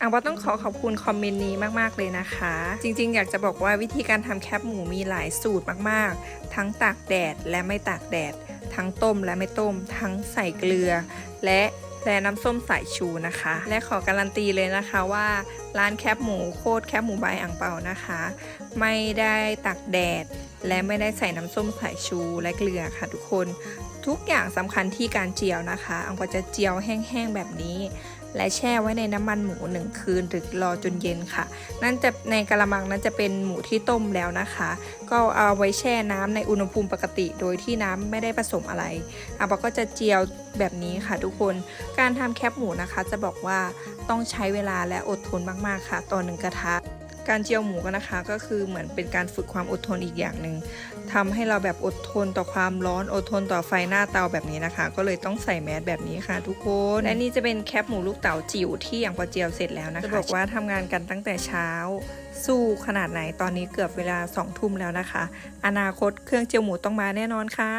อังว่าต้องขอขอบคุณคอมเมนต์นี้มากๆเลยนะคะ จริงๆ อยากจะบอกว่าวิธีการทำแคบหมูมีหลายสูตรมากๆ ทั้งตากแดดและไม่ตากแดด ทั้งต้มและไม่ต้ม ทั้งใส่เกลือ และและน้ำส้มสายชูนะคะ และขอการันตีเลยนะคะว่า ร้านแคบหมูโคตรแคบหมูใบอ่างเปานะคะ ไม่ได้ตากแดด และไม่ได้ใส่น้ำส้มสายชูและเกลือค่ะทุกคน ทุกอย่างสำคัญที่การเจียวนะคะอังก็จะเจียวแห้งๆแบบนี้ และแช่ไว้ในน้ำมันหมูหนึ่งคืนหรือรอจนเย็นค่ะ นั่นจะในกระมังนั้นจะเป็นหมูที่ต้มแล้วนะคะ ก็เอาไว้แช่น้ำในอุณหภูมิปกติ โดยที่น้ำไม่ได้ผสมอะไรอังปาก็จะเจียวแบบนี้ค่ะทุกคน การทำแคบหมูนะคะ จะบอกว่าต้องใช้เวลาและอดทนมากๆค่ะต่อหนึ่งกระทะ การเจียวหมูก็นะคะ ก็คือเหมือนเป็นการฝึกความอดทนอีกอย่างหนึ่งทำให้เราแบบอดทนต่อความร้อนอดทนต่อไฟหน้าเตาแบบนี้นะคะ ก็เลยต้องใส่แมสแบบนี้ค่ะ ทุกคนและนี่จะเป็นแคปหมูลูกเต๋าจิ๋วที่อย่างพอเจียวเสร็จแล้วนะคะจะบอกว่าทำงานกันตั้งแต่เช้า สู้ขนาดไหนตอนนี้เกือบเวลาสองทุ่มแล้วนะคะ อนาคตเครื่องเจียวหมูต้องมาแน่นอนค่ะ